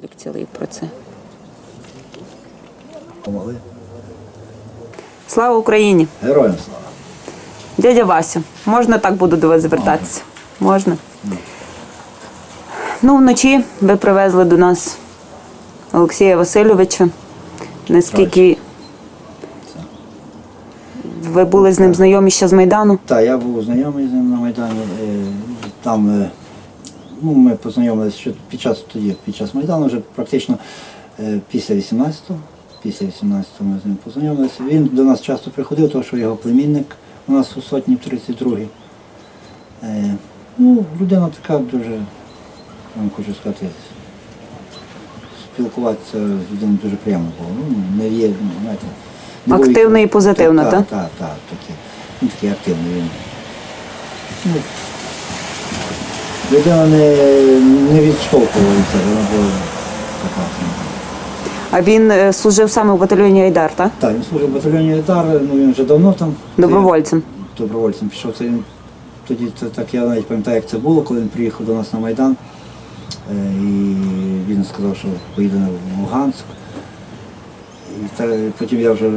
Ролик цілий про це. Помогли. Слава Україні! Героям слава. Дядя Вася, можна так буду до вас звертатися? Можна. Ну, вночі ви привезли до нас Олексія Васильовича. Наскільки ви були з ним знайомі ще з Майдану? Так, я був знайомий з ним на Майдані. Там е, ну, ми познайомилися ще під час тоді, під час Майдану, вже практично е, після 18-го. Після 18-го ми з ним познайомилися. Він до нас часто приходив, тому що його племінник у нас у сотні в 32-й. Е, Ну, людина така дуже, я вам хочу сказати, спілкуватися з людиною дуже приємно було. Ну, не є, ну, знаєте, боїться. і позитивно, так? так? Так, так, так. Він такий активний. Він. Ну, людина не, не відштовхувалася, вона була така. А він е, служив саме в батальйоні Айдар, так? Так, він служив в батальйоні Айдар, ну він вже давно там. Добровольцем. Добровольцем пішов. Це він тоді це, так я навіть пам'ятаю, як це було, коли він приїхав до нас на Майдан. Е, І він сказав, що поїде в Луганськ. І та, потім я вже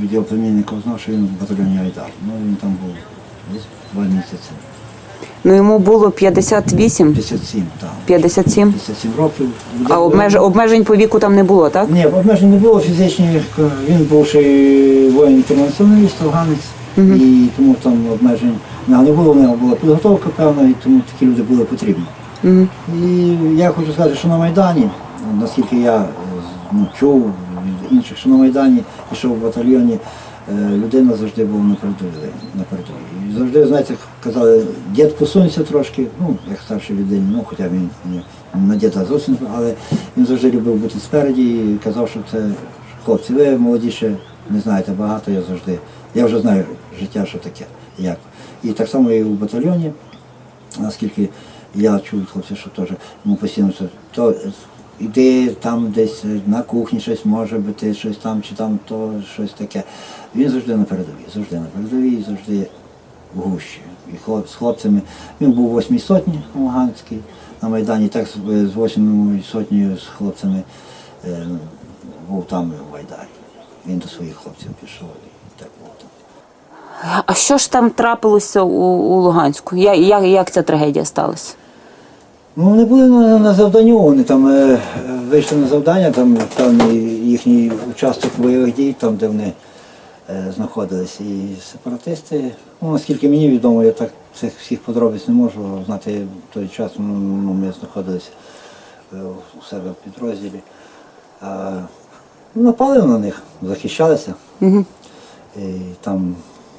від його племінника знав, що він в батальйоні Айдар. Ну він там був десь два місяці. Ну йому було 58, 57, так. 57. 57 років. А обмеж... обмежень по віку там не було, так? Ні, обмежень не було фізичні. Він бувший воїн-інтернаціоналіст, афганець, і тому там обмежень не було, в нього була підготовка певна, і тому такі люди були потрібні. Угу. І я хочу сказати, що на Майдані, наскільки я е, ну, чув від інших, що на Майдані пішов в батальйоні, е, людина завжди була на передовій. На передовій. І завжди, знаєте, казали, дід посунься трошки, ну, як старший людині, ну, хоча він на діда зовсім, але він завжди любив бути спереді і казав, що це хлопці, ви молоді ще не знаєте багато, я завжди, я вже знаю життя, що таке, як. І так само і в батальйоні наскільки я чую від хлопців, що теж йому постійно це, то іди там десь на кухні щось може бути, щось там чи там, то щось таке. Він завжди на передовій, завжди на передовій, завжди в гущі. З хлопцями. Він був в восьмій сотні Луганській на Майдані, так з з восьмою сотнею з хлопцями е, був там в Майдані. Він до своїх хлопців пішов і так було там. А що ж там трапилося у, у Луганську? Я, як, як ця трагедія сталася? Ну, вони були на, на завданню, вони там е, е, вийшли на завдання, там певний їхній участок бойових дій, там, де вони е, знаходились. І сепаратисти, ну, наскільки мені відомо, я так цих всіх подробиць не можу знати. В той час ну, ми знаходилися е, у себе в підрозділі. А, ну, напали на них, захищалися. Угу. І там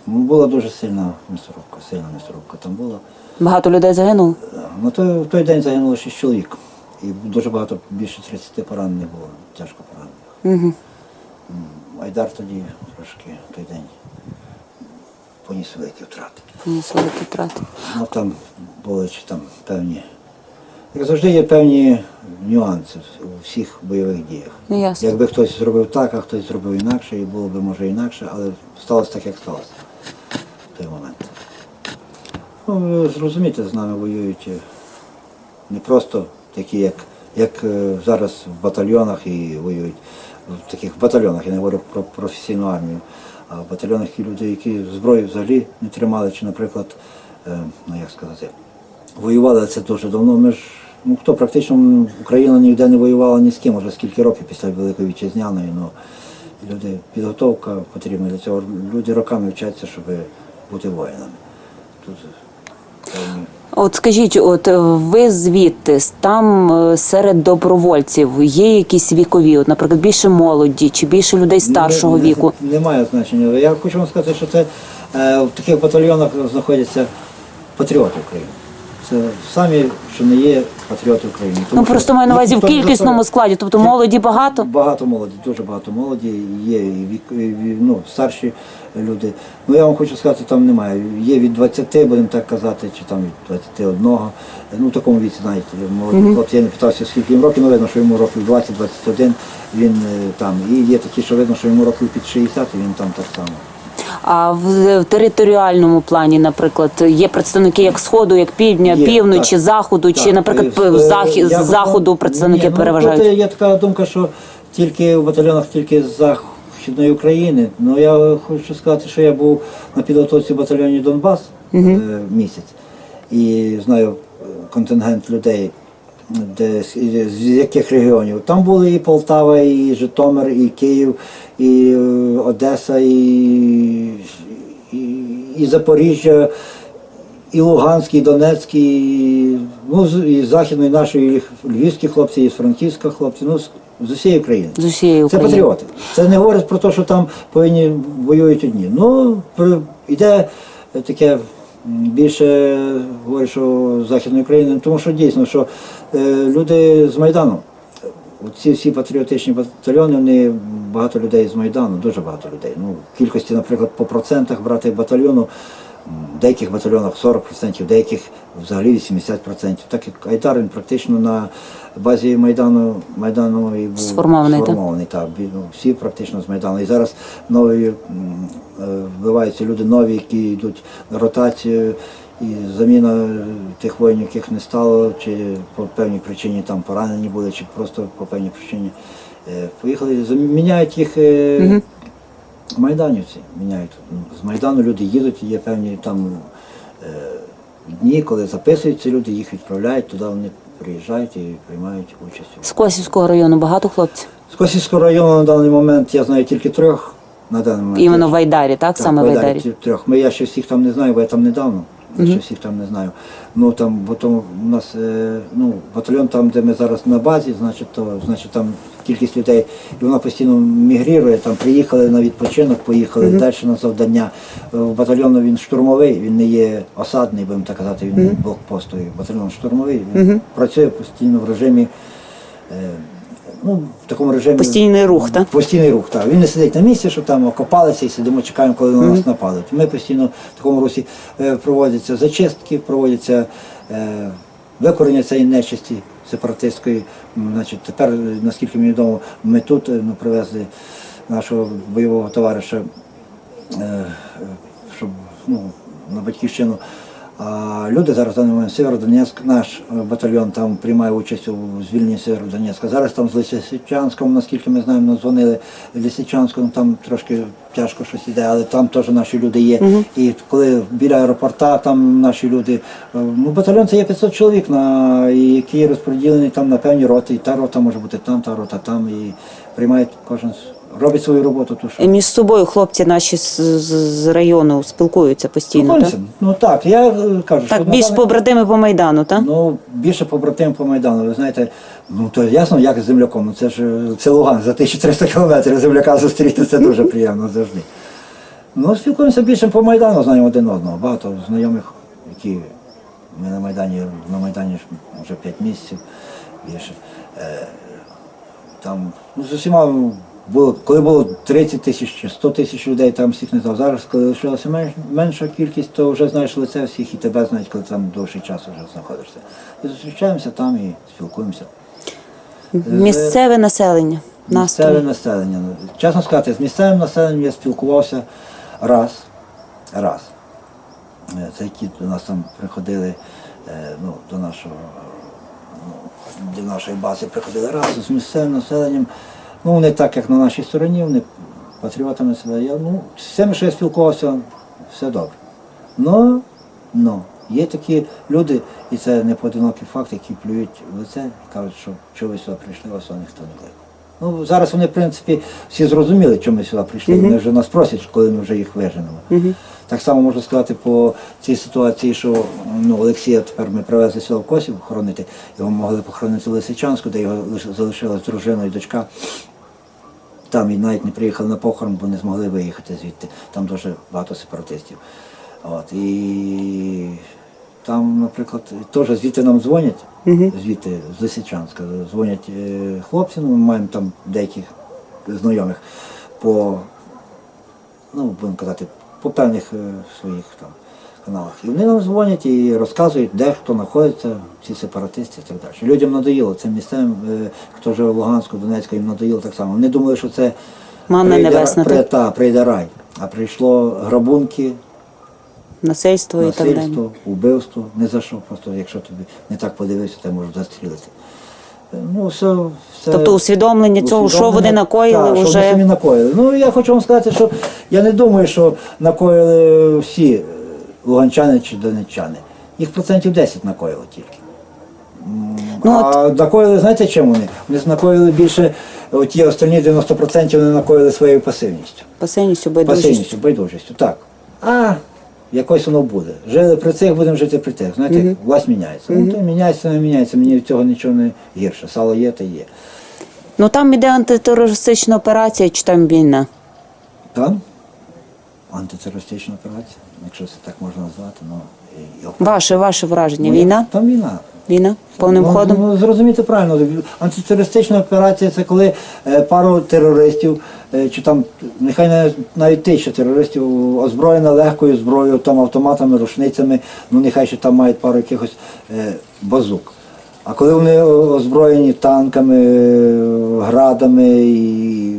ну, була дуже сильна місцевка, сильна місцевка там була. Багато людей загинуло. Ну, то, в той день загинуло 6 чоловік. І дуже багато, більше 30 поранених було, тяжко поранених. Угу. М, Айдар тоді трошки той день поніс великі втрати. Поніс великі втрати. Ну там були чи там певні. Як завжди є певні нюанси у всіх бойових діях. Ну ясно. Якби хтось зробив так, а хтось зробив інакше, і було б може інакше, але сталося так, як сталося в той момент. Ну, ви зрозумієте, з нами воюють е, не просто такі, як, як е, зараз в батальйонах і воюють. В таких батальйонах, я не говорю про професійну армію, а в батальйонах є люди, які зброю взагалі не тримали, чи, наприклад, е, ну як сказати, воювали це дуже давно. Ми ж, ну хто практично Україна ніде не воювала ні з ким, вже скільки років після Великої Вітчизняної. Ну, люди, підготовка потрібна для цього. Люди роками вчаться, щоб бути воїнами. Тут От скажіть, от е, ви звідти там е, серед добровольців є якісь вікові, от, наприклад, більше молоді чи більше людей старшого Не- не- віку? Немає значення. Я хочу вам сказати, що це е, в таких батальйонах знаходяться патріоти України. Це самі, що не є патріоти України. Тому Ну просто маю на увазі в кількісному складі, тобто молоді багато. Багато молоді, дуже багато молоді, є і вік, і ну, старші люди. Ну я вам хочу сказати, там немає. Є від 20, будемо так казати, чи там від 21. Ну в такому віці, знаєте, молоді хлопці. Я не питався, скільки їм років, але видно, що йому років 20-21, він е, там. І є такі, що видно, що йому років під 60, і він там так само. А в, в територіальному плані, наприклад, є представники як сходу, як півдня, Є, півночі, так. заходу, чи, Так, наприклад, е, п- е, захід я з заходу представники Ні, ну, переважають. Тут є така думка, що тільки в батальйонах тільки з Західної України. Ну я хочу сказати, що я був на підготовці в батальйоні Донбас е, місяць і знаю е, контингент людей. Де, з, яких регіонів? Там були і Полтава, і Житомир, і Київ, і е, Одеса, і, і, і Запоріжжя, і Луганський, і Донецький, і, ну, і західної нашої і львівські хлопці, і з Франківська хлопці, ну з, усієї України. З усієї Це патріоти. Це не говорить про те, що там повинні воюють одні. Ну, йде таке більше говорить, що Західної України, тому що дійсно, що люди з Майдану, ці всі патріотичні батальйони, вони багато людей з Майдану, дуже багато людей. Ну, в кількості, наприклад, по процентах брати батальйону, в деяких батальйонах 40%, в деяких взагалі 80%. Так як Айдар він практично на базі Майдану, Майдану і був Сформований, так? сформований так, бі- ну, всі практично з Майдану. І зараз нові е, вбиваються люди нові, які йдуть на ротацію, і заміна е, тих воїнів, яких не стало, чи по певній причині там поранені були, чи просто по певній причині е, поїхали, заміняють їх. е, Майданівці міняють. Ну, З Майдану люди їдуть, є певні там дні, коли записуються люди, їх відправляють, туди вони приїжджають і приймають участь. З Косівського району багато хлопців. З Косівського району на даний момент я знаю тільки трьох. На даний момент. Іменно в Айдарі, так? Саме в Байдарі, Айдарі. трьох. Ми, я ще всіх там не знаю, бо я там недавно. Ще всіх там не знаю. Ну там, то у нас е, ну, батальйон там, де ми зараз на базі, значить, то значить там кількість людей, і вона постійно мігрірує, там приїхали на відпочинок, поїхали далі на завдання. Е, Батальйон він штурмовий, він не є осадний, будемо так казати, він не блокпостовий. Батальйон штурмовий, він працює постійно в режимі. Е, ну, в такому режимі Постійний рух, так? Постійний рух, так. Він не сидить на місці, що там окопалися і сидимо, чекаємо, коли на нас нападуть. Ми постійно в такому русі е, проводяться зачистки, проводяться е, викорення цієї нечисті сепаратистської. Значить, тепер, наскільки мені відомо, ми тут е, ну, привезли нашого бойового товариша, е, е, щоб ну, на батьківщину. Люди зараз даний момент наш е, батальйон там приймає участь у звільненні Сєвєродонецька. Зараз там з Лисичанськом, наскільки ми знаємо, дзвонили Лисичанськом, там трошки тяжко щось іде, але там теж наші люди є. І коли біля аеропорта там наші люди, е, ну батальйон це є 500 чоловік, на, які розподілені там на певні роти. І та рота може бути там, та рота там, і приймають кожен робить свою роботу. Ту, що І між собою хлопці наші з, з, з району спілкуються постійно, так? Ну так, я е, кажу, що Так, на більш даний- побратими по Майдану, так? Ну, більше побратим по Майдану. Ви знаєте, ну то ясно, як з земляком. Ну це ж е, це Луган за 1300 кілометрів земляка зустріти, це дуже приємно завжди. Ну, спілкуємося більше по Майдану, знаємо один одного. Багато знайомих, які ми на Майдані, на Майдані ж вже 5 місяців більше. Е, там ну, з усіма було, коли було 30 тисяч чи 100 тисяч людей, там всіх не знав. Зараз, коли лишилася менш, менша кількість, то вже знаєш лице всіх і тебе знають, коли там довший час вже знаходишся. І зустрічаємося там і спілкуємося. Місцеве населення. Місцеве населення. Чесно сказати, з місцевим населенням я спілкувався раз. Раз. Е, Це які до нас там приходили е, ну, до нашого ну, до нашої бази приходили раз з місцевим населенням. Ну, вони так, як на нашій стороні, вони патріотами себе. Я, ну, з всіми, що я спілкувався, все добре. Ну, ну, є такі люди, і це не поодинокий факт, які плюють в лице і кажуть, що чого ви сюди прийшли, вас сюди ніхто не кликав. Ну, зараз вони, в принципі, всі зрозуміли, чому ми сюди прийшли. Вони вже нас просять, коли ми вже їх виженемо. Так само можу сказати по цій ситуації, що ну, Олексія тепер ми привезли в Косів хоронити. Його могли похоронити в Лисичанську, де його лиш- залишилась дружина і дочка. Там і навіть не приїхали на похорон, бо не змогли виїхати звідти. Там дуже багато сепаратистів. От, і там, наприклад, теж звідти нам дзвонять, звідти з Лисичанська, дзвонять е, хлопці, ну, ми маємо там деяких знайомих по, ну, будемо казати, по певних е, своїх там каналах. І вони нам дзвонять і розказують, де хто знаходиться, ці сепаратисти і так далі. Людям надоїло, це місцевим, е, хто живе в Луганську, Донецьку, їм надоїло так само. Вони думали, що це Манна прийде, небесна, при- так? та, прийде рай. А прийшло грабунки, Насильство і так далі. насильство, вбивство. Не за що, просто якщо тобі не так подивився, то можуть застрілити. Ну, все, все, Тобто усвідомлення цього, що вони накоїли, так, що самі накоїли. Ну я хочу вам сказати, що я не думаю, що накоїли всі е, луганчани чи донеччани. Їх процентів 10 накоїли тільки. Ну, а накоїли, знаєте чим вони? Вони накоїли більше, ті останні 90% вони накоїли своєю пасивністю. Пасивністю, байдужістю. Пасивністю, байдужістю, так. А якось воно буде. Жили при цих, будемо жити при тих. Знаєте, власть міняється. Ну, то міняється, не міняється, мені від цього нічого не гірше. Сало є, та є. Ну там іде антитерористична операція, чи там війна. Там антитерористична операція, якщо це так можна назвати, ну Ваше, ваше враження. Ну, Війна? Там війна. Війна? Повним ну, ходом? Ну, зрозуміти правильно. Антитерористична операція це коли е, пару терористів, е, чи там нехай не- навіть тисяча терористів озброєна легкою зброєю, там автоматами, рушницями, ну нехай ще там мають пару якихось е, базук. А коли вони озброєні танками, е, градами і,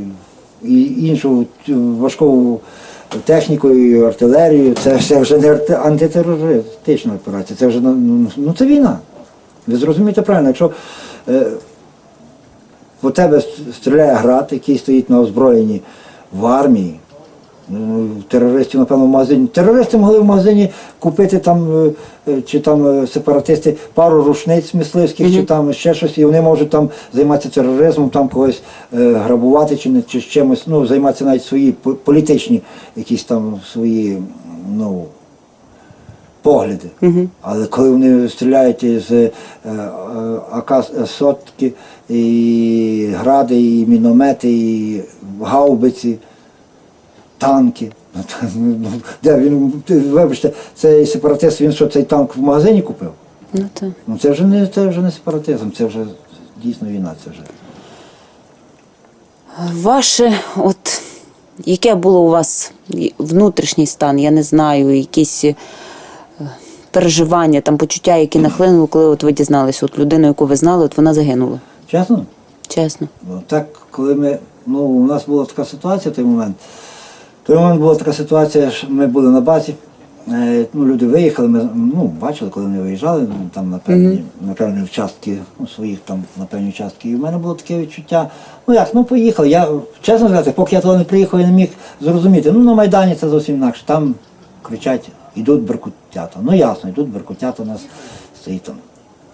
і іншу важку технікою, артилерією, це, це вже не антитерористична операція, це вже ну, ну це війна. Ви зрозумієте правильно, якщо е, по тебе стріляє град, який стоїть на озброєнні в армії, ну, терористів, напевно, в магазині. Терористи могли в магазині купити там, е, е, чи там е, сепаратисти пару рушниць мисливських, чи там ще щось, і вони можуть там займатися тероризмом, там когось е, грабувати чи, чи чимось, ну, займатися навіть свої політичні якісь там свої, ну, погляди. Але коли вони стріляють із е, е, ак сотки, і гради, і міномети, і гаубиці, танки. Ну, ну, Де він, вибачте, цей сепаратист, він що цей танк в магазині купив? Ну. Ну це вже не це вже не сепаратизм, це вже дійсно війна. Це вже. Ваше, от яке було у вас внутрішній стан, я не знаю, якісь е, переживання, там почуття, які нахлинули, коли от ви дізналися, от людину, яку ви знали, от вона загинула. Чесно? Чесно. Ну, Так, коли ми, ну, у нас була така ситуація в той момент. В той момент була така ситуація, що ми були на базі. Е, ну, люди виїхали, ми ну, бачили, коли вони виїжджали ну, там на певні, на певні участки, ну, своїх там на певні участки. І в мене було таке відчуття, ну як, ну поїхали. Я, чесно сказати, поки я туди не приїхав, я не міг зрозуміти. Ну, на Майдані це зовсім інакше. Там кричать, ідуть беркутята. Ну ясно, йдуть беркутята, у нас стоїть там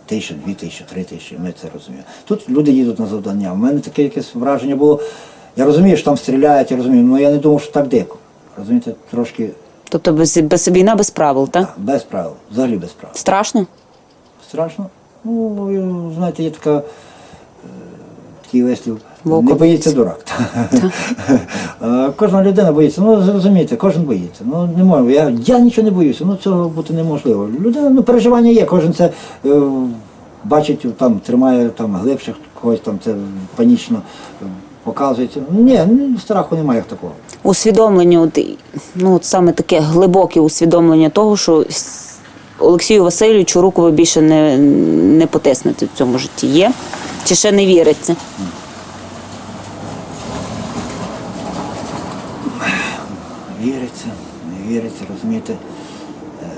тисяча, дві тисячі, три тисячі, ми це розуміємо. Тут люди їдуть на завдання. У мене таке якесь враження було. Я розумію, що там стріляють, я розумію, але я не думав, що так дико. Розумієте, трошки Тобто без, без війна без правил, так? а, без правил, взагалі без правил. Страшно? Страшно. Ну, знаєте, є така, е, такий вислів. Вовка не боїться дурак. Кожна людина боїться. Ну, зрозумієте, кожен боїться. Ну, не можу. Я, я нічого не боюся, ну цього бути неможливо. Людина, ну, переживання є, кожен це е, бачить, там, тримає там, глибше, когось там це панічно е, показується. Ні, страху немає як такого. Усвідомлення, от, ну, от саме таке глибоке усвідомлення того, що Олексію Васильовичу руку ви більше не, не потиснете в цьому житті. Є? Чи ще не віриться, розумієте. Е,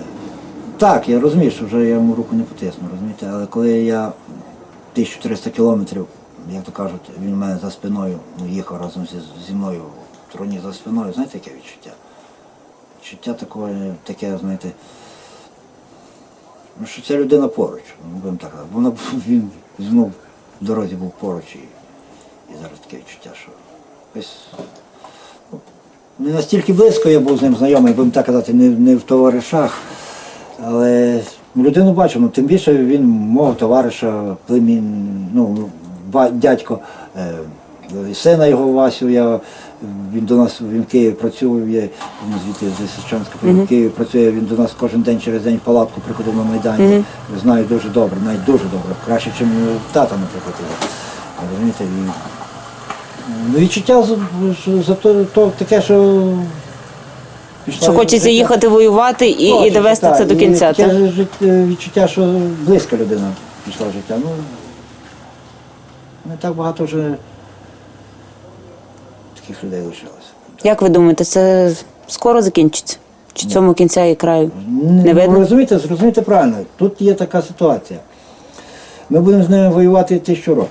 Так, я розумію, що вже я йому руку не потисну, розумієте, але коли я 1300 кілометрів, як то кажуть, він у мене за спиною ну, їхав разом зі, зі мною в троні за спиною, знаєте, яке відчуття? Відчуття таке, таке, знаєте, ну, що ця людина поруч, ну, будемо так казати. Вона, він знов в дорозі був поруч і, і зараз таке відчуття, що ось не настільки близько я був з ним знайомий, будемо так казати, не, не в товаришах. Але людину бачив, ну, тим більше він мого товариша, племін, ну, дядько, е, сина його Васю, я, він до нас він в Києві працює, я, він звідти з Лисичанська, в Києві працює, він до нас кожен день через день в палатку приходив на Майдані. Знаю дуже добре, навіть дуже добре, краще, ніж тата, наприклад. Розумієте, і відчуття за, що- за то, то таке, що. Що хочеться їхати воювати і, і довести це до кінця. Так? ж відчуття, що близька людина пішла в життя. Ну, не так багато вже таких людей лишилося. Як ви думаєте, це скоро закінчиться? Чи цьому кінця і краю? Не Ну, видно? розумієте, зрозумійте правильно, тут є така ситуація. Ми будемо з ними воювати тисячу років.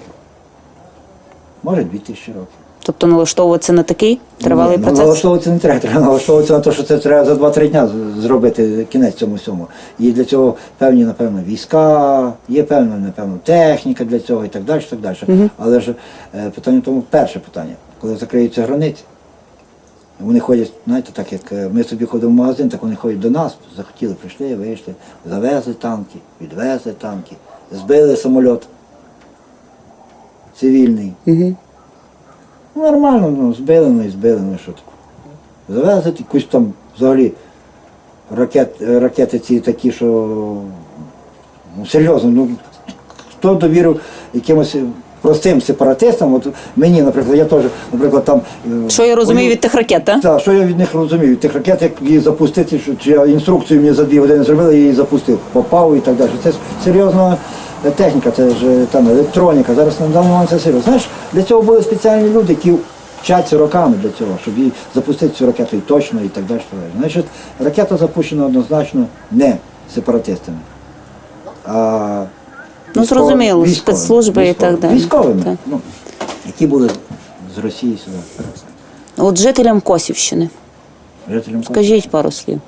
Може, дві тисячі років. Тобто налаштовуватися на такий тривалий Ні, процес? Налаштовуватися не треба, треба налаштовуватися на те, що це треба за 2-3 дня зробити кінець цьому всьому. І для цього певні, напевно, війська, є певна, напевно, техніка для цього і так далі. Так далі. Але ж е, питання в тому, перше питання, коли закриються границі, вони ходять, знаєте, так як е, ми собі ходимо в магазин, так вони ходять до нас, захотіли, прийшли, вийшли, завезли танки, відвезли танки, збили самоліт цивільний. Угу. Нормально, ну, збили, ну і збили, ну що таке. Завезли якусь там взагалі ракет, ракети ці такі, що ну, серйозно, ну хто довірив якимось простим сепаратистам, от мені, наприклад, я теж, наприклад, там. е, Що я розумію воюю- від тих ракет, так? так, що я від них розумію? Від тих ракет, як її запустити, що чи я інструкцію мені за дві години зробили, я її запустив, попав і так далі. Це е, техніка, це ж е, там електроніка. Зараз на даний момент це серйозно. Знаєш, для цього були спеціальні люди, які вчаться роками для цього, щоб її запустити цю ракету і точно і так далі. Значить, ракета запущена однозначно не сепаратистами. А Ну, військовими- зрозуміло, військовими, спецслужби і так далі. Військовими, Так. ну, які були з Росії сюди. От жителям Косівщини, Жителям скажіть пару слів.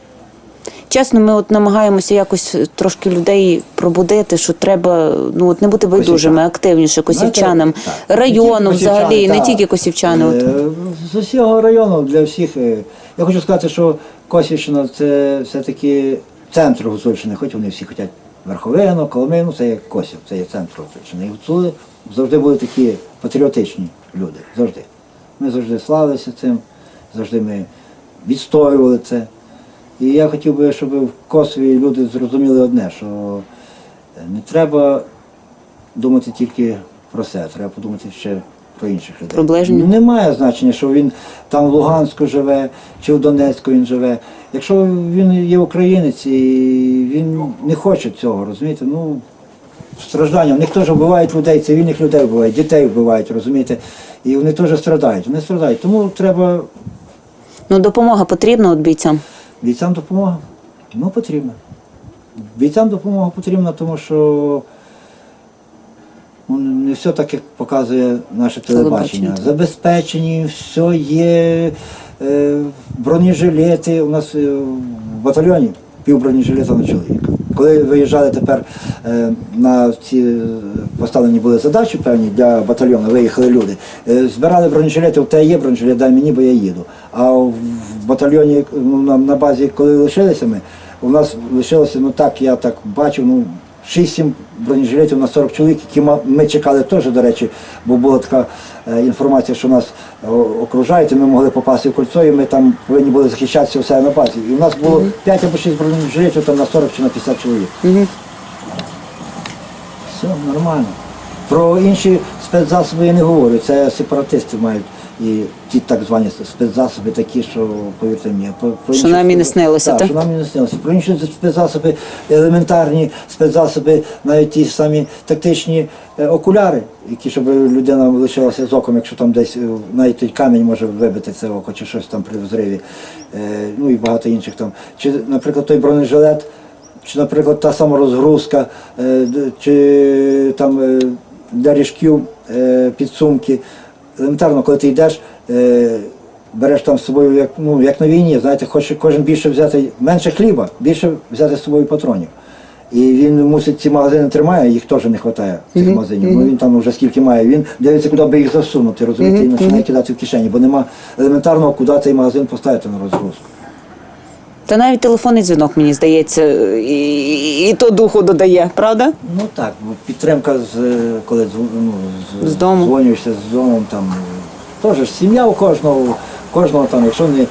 Чесно, ми от намагаємося якось трошки людей пробудити, що треба ну от не бути байдужими, активніше косівчанам, району взагалі, не тільки косівчани. От. Е, З усього району для всіх. е, Я хочу сказати, що Косівщина це все-таки центр Гуцульщини, хоч вони всі хочуть Верховину, Коломину, це є Косів, це є центр Гуцульщини. І Гуцули завжди були такі патріотичні люди. Завжди. Ми завжди славилися цим, завжди ми відстоювали це. І я хотів би, щоб в Косові люди зрозуміли одне, що е, не треба думати тільки про себе, треба подумати ще про інших людей. Проближні. Немає значення, що він там в Луганську живе чи в Донецьку він живе. Якщо він є українець і він не хоче цього, розумієте, ну страждання. В них теж вбивають людей, цивільних людей вбивають, дітей вбивають, розумієте, і вони теж страдають. Вони страдають. Тому треба Ну, допомога потрібна от бійцям. Бійцям допомога? Ну, потрібна. Бійцям допомога потрібна, тому що ну, не все так, як показує наше телебачення. Забезпечені, все є, е, бронежилети. У нас е, в батальйоні пів бронежилета на чоловіка. Коли виїжджали тепер е, на ці е, поставлені були задачі певні для батальйону, виїхали люди, е, збирали бронежилети, у тебе є бронежилет, дай мені, бо я їду. А в батальйоні ну, на, базі, коли лишилися ми, у нас лишилося, ну так, я так бачив, ну 6-7 бронежилетів на 40 чоловік, які ми чекали теж, до речі, бо була така е, інформація, що нас окружають, і ми могли попасти в кольцо, і ми там повинні були захищатися у себе на базі. І у нас було 5 або 6 бронежилетів там на 40 чи на 50 чоловік. Угу. Все нормально. Про інші спецзасоби я не говорю. Це сепаратисти мають і ті так звані спецзасоби такі, що повірте мені, про, про Що нам і не снилося, так? так? що нам і не снилося. Про інші спецзасоби, елементарні спецзасоби, навіть ті самі тактичні е, окуляри, які щоб людина лишилася з оком, якщо там десь е, навіть той камінь може вибити це око, чи щось там при взриві, е, ну і багато інших там. Чи, наприклад, той бронежилет. Чи, наприклад, та сама розгрузка, чи там для ріжків підсумки. Елементарно, коли ти йдеш, е, береш там з собою, як, ну, як на війні, знаєте, хоче кожен більше взяти менше хліба, більше взяти з собою патронів. І він мусить ці магазини тримає, їх теж не вистачає цих магазинів, бо він там вже скільки має. Він дивиться, куди би їх засунути, розумієте, і починає кидати в кишені, бо нема елементарного, куди цей магазин поставити на розгрузку. Та навіть телефонний дзвінок, мені здається, і, і, і то духу додає, правда? Ну так, підтримка з е, коли дзвон- ну, з, З дому. дзвонюєшся з домом, там теж ж сім'я у кожного, кожного там, якщо не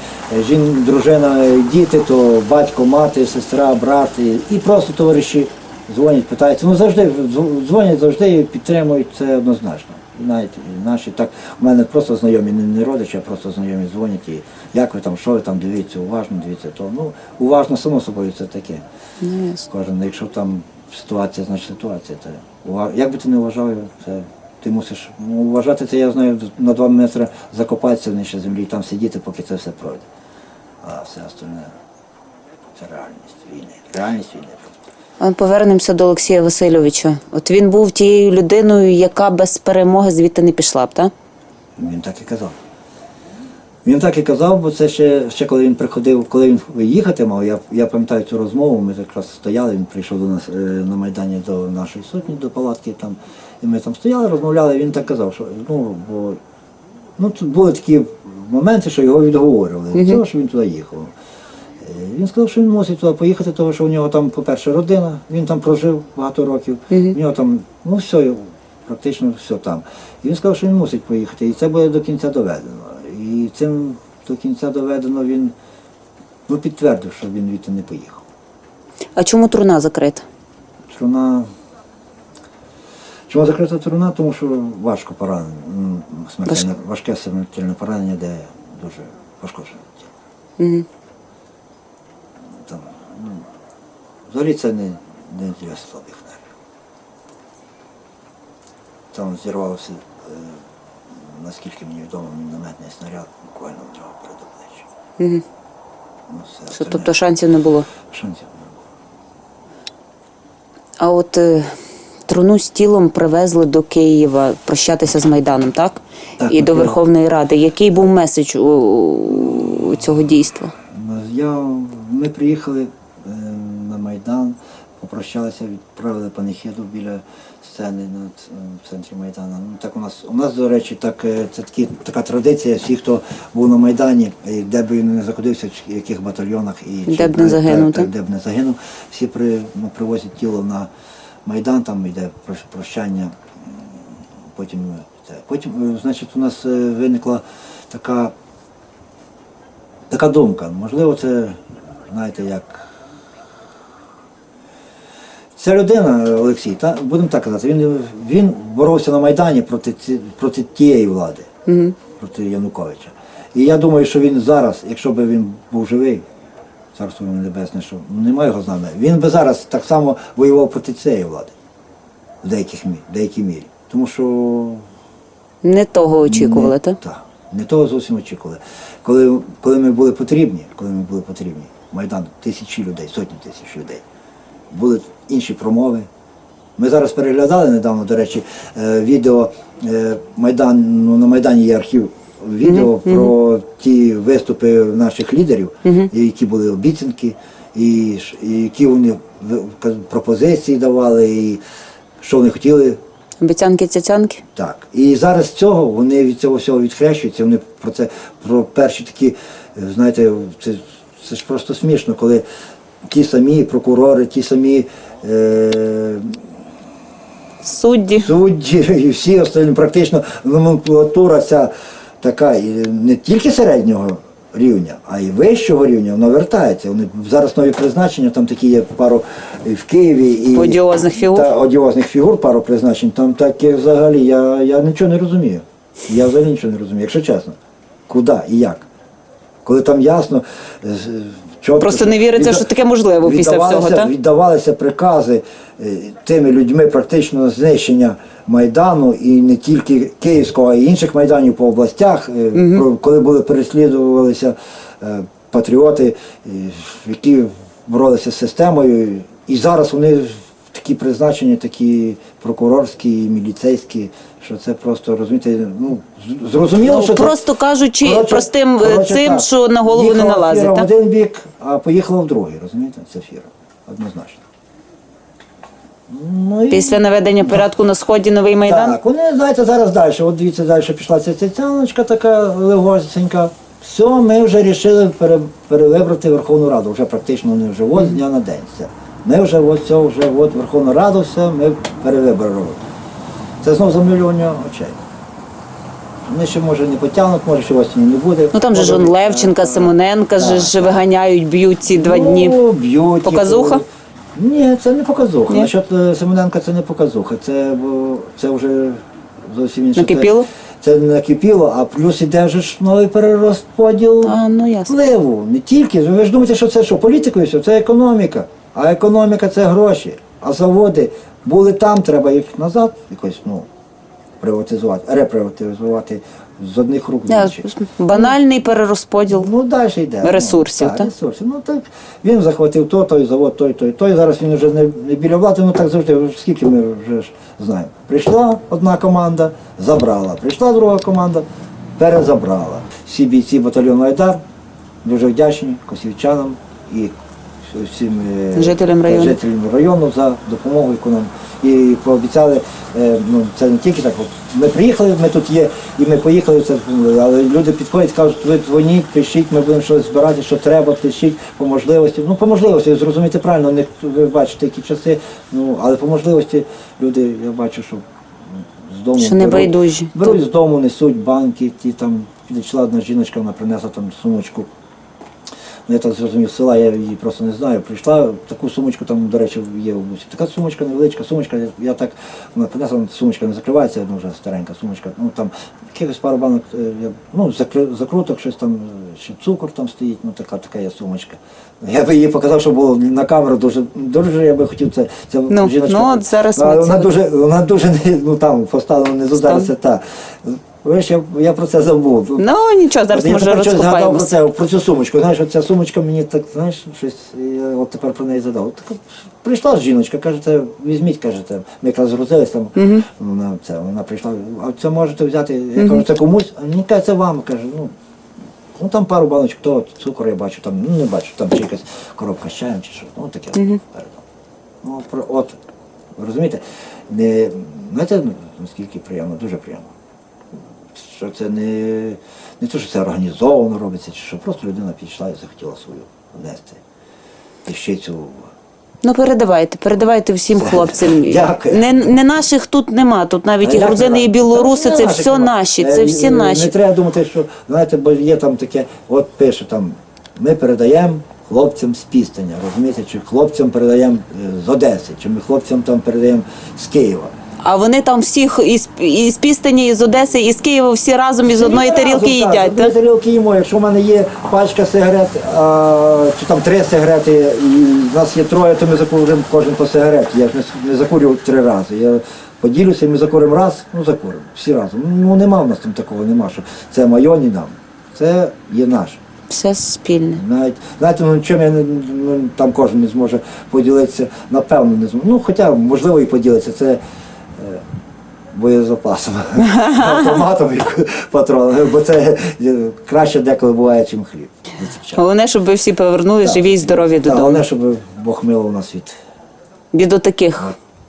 жін, дружина, е, діти, то батько, мати, сестра, брат і, і просто товариші дзвонять, питаються. Ну завжди дз- дзвонять, завжди підтримують це однозначно. Навіть наші так, у мене просто знайомі, не, не родичі, а просто знайомі дзвонять і як ви там, що ви там, дивіться, уважно, дивіться, то ну уважно, само собою це таке. Ну. Кожен, якщо там ситуація, значить ситуація, то уваг... як би ти не вважав, це Ти мусиш ну, вважати це, я знаю, на два метри закопатися в нижче землі і там сидіти, поки це все пройде. А все остальне це реальність війни. Реальність війни. А Повернемося до Олексія Васильовича. От він був тією людиною, яка без перемоги звідти не пішла б, так? Він так і казав. Він так і казав, бо це ще, ще коли він приходив, коли він їхати мав, я, я пам'ятаю цю розмову, ми якраз стояли, він прийшов до нас е, на Майдані до нашої сотні, до палатки там, і ми там стояли, розмовляли, він так казав, що ну, бо, ну, тут були такі моменти, що його відговорювали від цього, що він туди їхав. Він сказав, що він мусить туди поїхати, тому що у нього там, по-перше, родина, він там прожив багато років, у нього там, ну все, практично все там. І він сказав, що він мусить поїхати, і це буде до кінця доведено. І цим до кінця доведено він ну, підтвердив, що він звідти не поїхав. А чому труна закрита? Труна. Чому закрита труна? Тому що важко поранення, м, смертельне, важке смертельне поранення, де дуже тіло. Угу. Там, ну, взагалі це не, не для слабих нервів. Там зірвався, е, наскільки мені відомо, мінометний снаряд буквально в нього перед обличчям. Угу. Ну, все Що, остальне тобто шансів не було. шансів не було. А от е, труну з тілом привезли до Києва прощатися з Майданом, так? Так, І до Верховної Ради. Який був меседж у, у цього дійства? Ну, Я, ми приїхали попрощалися, відправили панихіду біля сцени на в центрі Майдану. Ну, так у нас, у нас, до речі, так, е, це такі, така традиція, всі, хто був на Майдані, де б він не знаходився, в яких батальйонах і Де б не загинув, так, де б не загинув, всі при, ну, привозять тіло на Майдан, там йде прощання. Потім, е, це. потім, е, значить, у нас е, виникла така така думка. Можливо, це, знаєте, як. Ця людина, Олексій, та, будемо так казати, він, він боровся на Майдані проти, проти тієї влади, Угу. проти Януковича. І я думаю, що він зараз, якщо б він був живий, царство йому небесне, що немає його з нами, він би зараз так само воював проти цієї влади в деяких, мі- в деякій мірі. Тому що Не того очікували, так? Так, не того зовсім очікували. Коли, коли ми були потрібні, коли ми були потрібні, Майдан, тисячі людей, сотні тисяч людей, були інші промови. Ми зараз переглядали недавно, до речі, е, відео е, Майдан, ну, на Майдані є архів відео про ті виступи наших лідерів, які були обіцянки, і, і які вони пропозиції давали, і що вони хотіли Обіцянки цяцянки? так. І зараз цього вони від цього всього відхрещуються. Вони про це про перші такі, е, знаєте, це, це ж просто смішно, коли ті самі прокурори, ті самі е, Судді. судді і всі остальні, практично номенклатура ця така і не тільки середнього рівня, а й вищого рівня, вона вертається. Вони зараз нові призначення, там такі є пару і в Києві і Одіозних фігур? Та, одіозних фігур, пару призначень. Там таке взагалі я, я нічого не розумію. Я взагалі нічого не розумію, якщо чесно. Куди і як? Коли там ясно, чітко, Просто не віриться, що таке можливо після всього, так? Віддавалися прикази е, тими людьми практично на знищення Майдану і не тільки Київського, а й інших майданів по областях, угу. коли були переслідувалися е, патріоти, які боролися з системою. І зараз вони такі призначення, такі прокурорські, міліцейські, що це просто розумієте, ну зрозуміло, Ну, що це- просто кажучи, Коротше- простим е, коротше цим, так. що на голову не налазить. в Так? один бік, а поїхала в другий, розумієте? Це фіра. Однозначно. Ну, і... Після наведення порядку на сході новий майдан. Так, вони, знаєте, зараз далі. От дивіться, далі пішла ця цяцяночка така легосенька. Все, ми вже вирішили пере, перевибрати Верховну Раду. Вже практично не вже з дня на день. Все. Ми вже от все, вже от Верховну Раду, все, ми перевибрали. Це знову замилювання очей. Вони ще може не потягнуть, може ще осінь не буде. Ну там же ж он Левченка, Симоненка же ж виганяють, б'ють ці два Ну, дні. б'ють. Показуха? Ні, це не показуха. Ні? Насчет е, Семененка це не показуха. Це, бо, це вже зовсім інше. Накипіло? Це, не накипіло, а плюс іде же ж новий перерозподіл А, ну ясно. впливу. Не тільки. Ви ж думаєте, що це що? Політикою все, це економіка. А економіка це гроші. А заводи були там, треба їх назад якось, ну. приватизувати, реприватизувати з одних рук в інші. Банальний перерозподіл. Ну, далі йде. Ресурсів, ну, так? ресурсів. Ну так він захватив то, той завод, той, той, той. Зараз він вже не, не біля влади, ну так завжди, скільки ми вже ж знаємо. Прийшла одна команда, забрала. Прийшла друга команда, перезабрала. Всі бійці батальйону Айдар дуже вдячні косівчанам і всім е, Жителям району. жителям району за допомогу, яку нам і пообіцяли. е, Ну це не тільки так. Ми приїхали, ми тут є, і ми поїхали. Це але люди підходять, кажуть, ви дзвоніть, пишіть, ми будемо щось збирати, що треба, пишіть по можливості. Ну по можливості зрозуміти правильно, не ви бачите, які часи. Ну але по можливості люди, я бачу, що з дому Що не беруть- байдужі. Беруть з дому, несуть банки, ті там підійшла одна жіночка, вона принесла там сумочку. Ну, я так зрозумів, села я її просто не знаю. Прийшла таку сумочку, там, до речі, є в Луці. Така сумочка, невеличка сумочка. Я, я так вона принесла, сумочка не закривається, ну вже старенька сумочка. Ну там якихось пару банок, е, я, ну, закри- закруток, щось там, ще цукор там стоїть, ну така така є сумочка. Я би її показав, що було на камеру дуже дуже я би хотів це. це Ну, жіночка. ну, от зараз ми Але вона дуже, вона дуже ну там поставила не зудариться та. Ви ж я, я про це забув. Ну нічого, зараз я може тепер згадав про це, про цю сумочку. Знаєш, ця сумочка мені так, знаєш, щось, я от тепер про неї задав. Так, прийшла жіночка, кажете, візьміть, кажете, ми якраз згрузились там, вона, це, вона прийшла, а це можете взяти, я кажу, це комусь, а мені каже, це вам, каже, ну, ну там пару баночок, то цукор я бачу, там, ну не бачу, там чи якась коробка з чаєм чи що, ну таке. Передав. Ну, про, от, розумієте, не, знаєте, ну, наскільки приємно, дуже приємно що це не, не те, що це організовано робиться, чи що просто людина підійшла і захотіла свою внести. І ще цю. Ну передавайте, передавайте всім хлопцям. Дякую. Не, не наших тут нема. Тут навіть і грузини, і білоруси, це все нема. наші, Е, це всі наші. Не треба думати, що знаєте, бо є там таке, от пише там, ми передаємо хлопцям з Пістання, розумієте, чи хлопцям передаємо е, з Одеси, чи ми хлопцям там передаємо з Києва. А вони там всіх із, із Пістані, із Одеси, із Києва всі разом із одної тарілки їдять. так? тарілки їмо. Якщо в мене є пачка сигарет, а, чи там три сигарети, і в нас є троє, то ми закуримо кожен по сигареті. Я ж не, не закурював три рази. Я поділюся, і ми закуримо раз, ну закуримо. Всі разом. Ну нема в нас там такого, нема, що це моє, ні нам. Це є наше. Все спільне. Навіть знаєте, ну чим я не ну, там кожен не зможе поділитися, напевно, не зможе. Ну, хоча можливо і поділитися. Це боєзапасом, автоматом і патронами, бо це е, краще деколи буває, чим хліб. Головне, щоб ви всі повернули живі і здорові додому. Головне, щоб Бог милував нас від, Від отаких,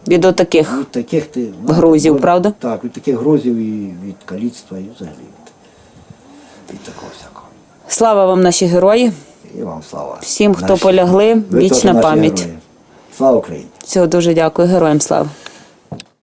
від отаких. від таких ти, ну, Грузів, від- правда? Так, від таких грузів і від каліцтва, і взагалі від, від такого всякого. Слава вам, наші герої. І вам слава. Всім, хто Наші- полягли, вічна пам'ять. Слава Україні! Всього дуже дякую, героям слава.